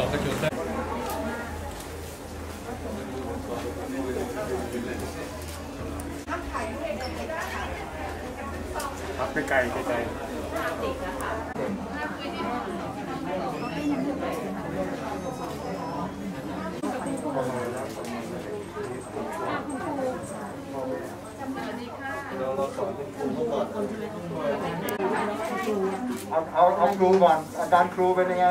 อบประจุได้ครับไกลไกลไกลเอาเอาเอาครูก่อนอาการครูเป็นยังไง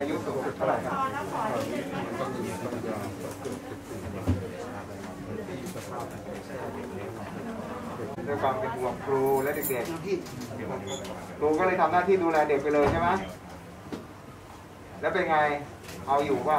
อายุสูงสุดเท่าไหร่ครับด้วยความเป็นห่วงครูและเด็กๆครูก็เลยทำหน้าที่ดูแลเด็กไปเลยใช่ไหมแล้วเป็นไง เอาอยู่ว่า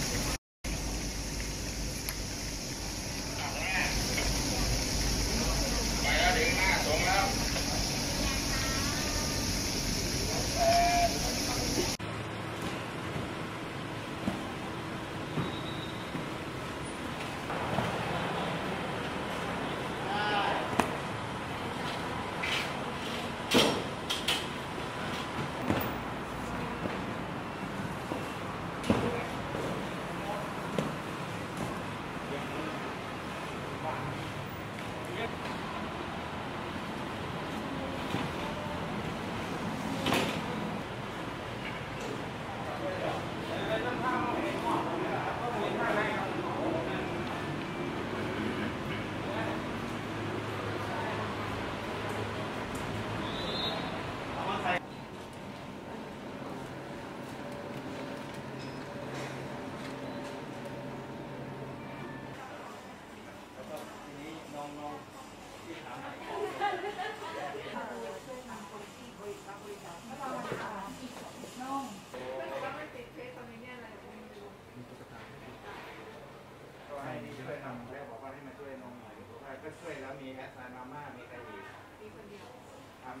แล้วมีแอสไซน์มาม่ามีใครอีกมีคนเดียว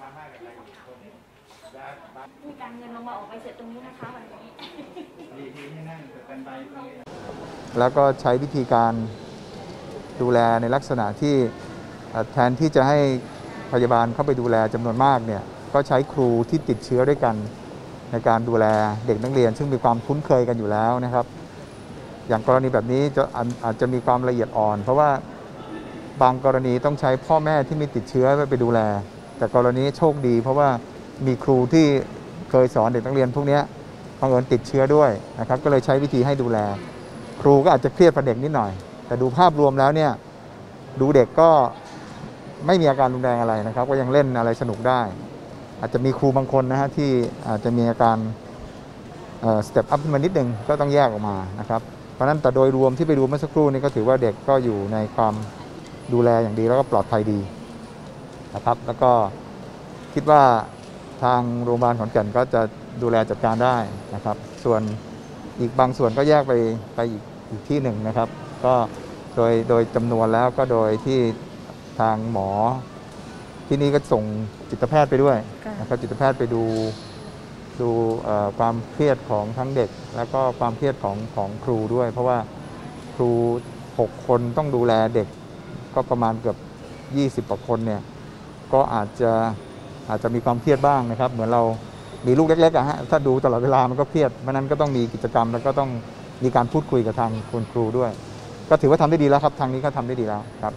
มาม่ากับใครอีกคนแล้วบ้านมีการเงินลงมาออกไปเสร็จตรงนี้นะคะวันนี้ดีที่ให้นั่งสแตนบายตรงนี้ แล้วก็ใช้วิธีการดูแลในลักษณะที่เอ่อแทนที่จะให้พยาบาลเข้าไปดูแลจำนวนมากเนี่ยก็ใช้ครูที่ติดเชื้อด้วยกัน ในการดูแลเด็กนักเรียน ซึ่งมีความคุ้นเคยกันอยู่แล้วนะครับ อย่างกรณีแบบนี้จะอาจอาจจะมีความละเอียดอ่อน เพราะว่า บางกรณีต้องใช้พ่อแม่ที่มีติดเชื้อไปดูแล แต่กรณีโชคดี เพราะว่ามีครูที่เคยสอนเด็กนักเรียนพวกนี้บังเอิญติดเชื้อด้วยนะครับก็เลยใช้วิธีให้ดูแล ครูก็อาจจะเครียดกับเด็กนิดหน่อย แต่ดูภาพรวมแล้วเนี่ยดูเด็กก็ไม่มีอาการรุนแรงอะไรนะครับ ก็ยังเล่นอะไรสนุกได้ อาจจะมีครูบางคนนะฮะที่อาจจะมีอาการสเต็ปอัพขึ้นมานิดหนึ่งก็ต้องแยกออกมานะครับ เพราะนั้นแต่โดยรวมที่ไปดูเมื่อสักครู่นี้ก็ถือว่าเด็กก็อยู่ในความ ดูแลอย่างดีแล้วก็ปลอดภัยดีนะครับ แล้วก็คิดว่าทางโรงพยาบาลขอนแก่นก็จะดูแลจัดการได้นะครับ ส่วนอีกบางส่วนก็แยกไปไปอีกอีกที่หนึ่งนะครับ ก็โดยโดยจำนวนแล้วก็โดยที่ทางหมอ ที่นี่ก็ส่งจิตแพทย์ไปด้วยนะครับจิตแพทย์ไปดูดูเอ่อความเครียดของทั้งเด็ก แล้วก็ความเครียดของของครูด้วย เพราะว่าครู 6 คนต้องดูแลเด็ก ก็ประมาณเกือบ 20กว่าคนเนี่ยก็อาจจะอาจจะมีความเครียดบ้างนะครับ เหมือนเรามีลูกเล็กๆอะฮะถ้าดูตลอดเวลามันก็เครียดเพราะนั้นก็ต้องมีกิจกรรมแล้วก็ต้องมีการพูดคุยกับทางคุณครูด้วย ก็ถือว่าทำได้ดีแล้วครับทางนี้ก็ทำได้ดีแล้วครับ